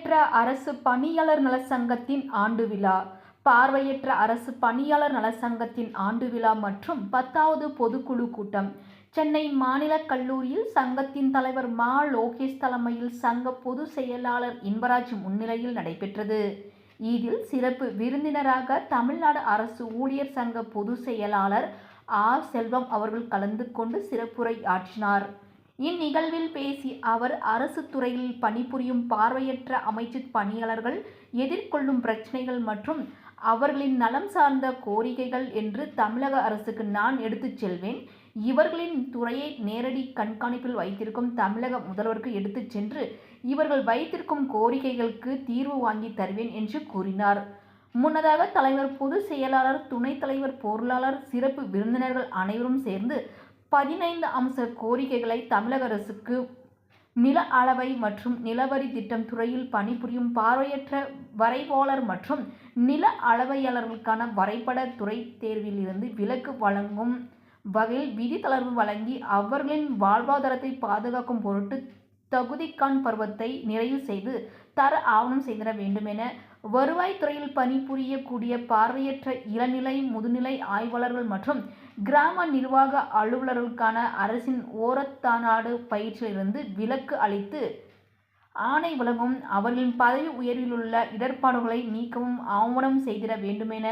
அரசு பணியாளர் நல சங்கத்தின் ஆண்டு விழா. பார்வையற்ற அரசு பணியாளர் நல சங்கத்தின் ஆண்டு விழா மற்றும் பத்தாவது பொதுக்குழு கூட்டம். சென்னை மாநில கல்லூரியில் சங்கத்தின் தலைவர் மா. லோகேஷ் தலைமையில் சங்க பொதுச் செயலாளர் இன்பராஜ் முன்னிலையில் நடைபெற்றது. இதில் சிறப்பு விருந்தினராக தமிழ்நாடு அரசு ஊழியர் சங்க பொதுச் செயலாளர் ஆர். செல்வம் அவர்கள் கலந்து கொண்டு சிறப்புரை ஆற்றினார். இந்நிகழ்வில் பேசிய அவர் அரசு துறையில் பணிபுரியும் பார்வையற்ற அமைச்சு பணியாளர்கள் எதிர்கொள்ளும் பிரச்சனைகள் மற்றும் அவர்களின் நலம் சார்ந்த கோரிக்கைகள் என்று தமிழக அரசுக்கு நான் எடுத்துச் செல்வேன். இவர்களின் துறையை நேரடி கண்காணிப்பில் வைத்திருக்கும் தமிழக முதல்வருக்கு எடுத்துச் சென்று இவர்கள் வைத்திருக்கும் கோரிக்கைகளுக்கு தீர்வு வாங்கி தருவேன் என்று கூறினார். முன்னதாக தலைவர் பொதுச் செயலாளர் துணைத் தலைவர் பொருளாளர் சிறப்பு விருந்தினர்கள் அனைவரும் சேர்ந்து பதினைந்து அம்ச கோரிக்கைகளை தமிழக அரசுக்கு நில அளவை மற்றும் நிலவரி திட்டம் துறையில் பணிபுரியும் பார்வையற்ற வரைவாளர் மற்றும் நில அளவையாளர்களுக்கான வரைபட துறை தேர்வில் இருந்து விலக்கு வழங்கும் வகையில் விதி தளர்வு வழங்கி அவர்களின் வாழ்வாதாரத்தை பாதுகாக்கும் பொருட்டு தகுதிக்கான் பருவத்தை நிறைவு செய்து தர ஆவணம் செய்திட வேண்டும் என வருவாய்த்துறையில் பணிபுரியக்கூடிய பார்வையற்ற இளநிலை முதுநிலை ஆய்வாளர்கள் மற்றும் கிராம நிர்வாக அலுவலர்களுக்கான அரசின் ஓரத்தானாடு பயிற்சியிலிருந்து விலக்கு அளித்து ஆணை வழங்கும் அவர்களின் பதவி உயர்விலுள்ள இடர்பாடுகளை நீக்கவும் ஆவணம் செய்திட வேண்டுமென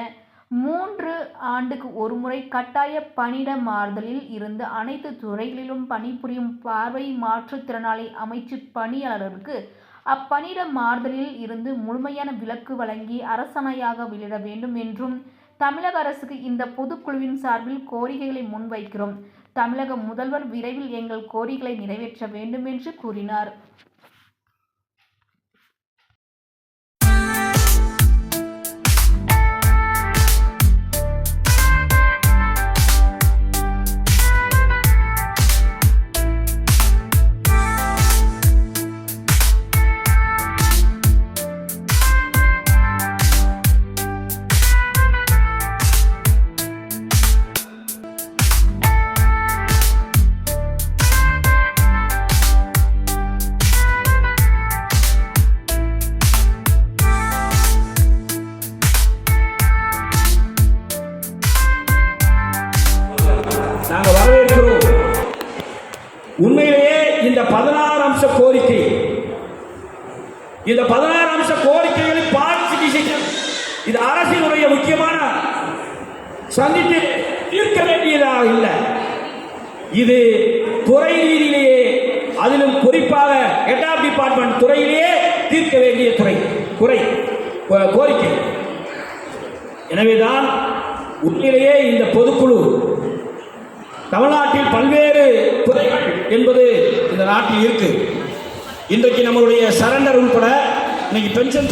மூன்று ஆண்டுக்கு ஒருமுறை கட்டாய பணியிட மாறுதலில் இருந்து அனைத்து துறைகளிலும் பணிபுரியும் பார்வை மாற்றுத்திறனாளி அமைச்சு பணியாளர்களுக்கு அப்பணியிட மாறுதலில் இருந்து முழுமையான விலக்கு வழங்கி அரசணையாக வெளியிட வேண்டும் என்றும் தமிழக அரசுக்கு இந்த பொதுக்குழுவின் சார்பில் கோரிக்கைகளை முன்வைக்கிறோம். தமிழக முதல்வர் விரைவில் எங்கள் கோரிக்கைகளை நிறைவேற்ற வேண்டும் என்று கூறினார். உண்மையிலேயே இந்த பதினாறு அம்ச கோரிக்கை. இந்த பதினாறு அம்ச கோரிக்கைகளை பாலிசி இது அரசினுடைய முக்கியமான சந்தித்து தீர்க்க வேண்டியதாக இல்லை. இது துறை ரீதியிலேயே அதிலும் குறிப்பாக எட்டாம் டிபார்ட்மெண்ட் துறையிலேயே தீர்க்க வேண்டிய துறை குறை கோ- கோரிக்கை. எனவேதான் உண்மையிலேயே இந்த பொதுக்குழு தமிழ்நாட்டில் பல்வேறு துறை என்பது இந்த நாட்டில் இருக்கு. இன்றைக்கு நம்மளுடைய சரண்டர் உட்பட இன்னைக்கு பென்ஷன்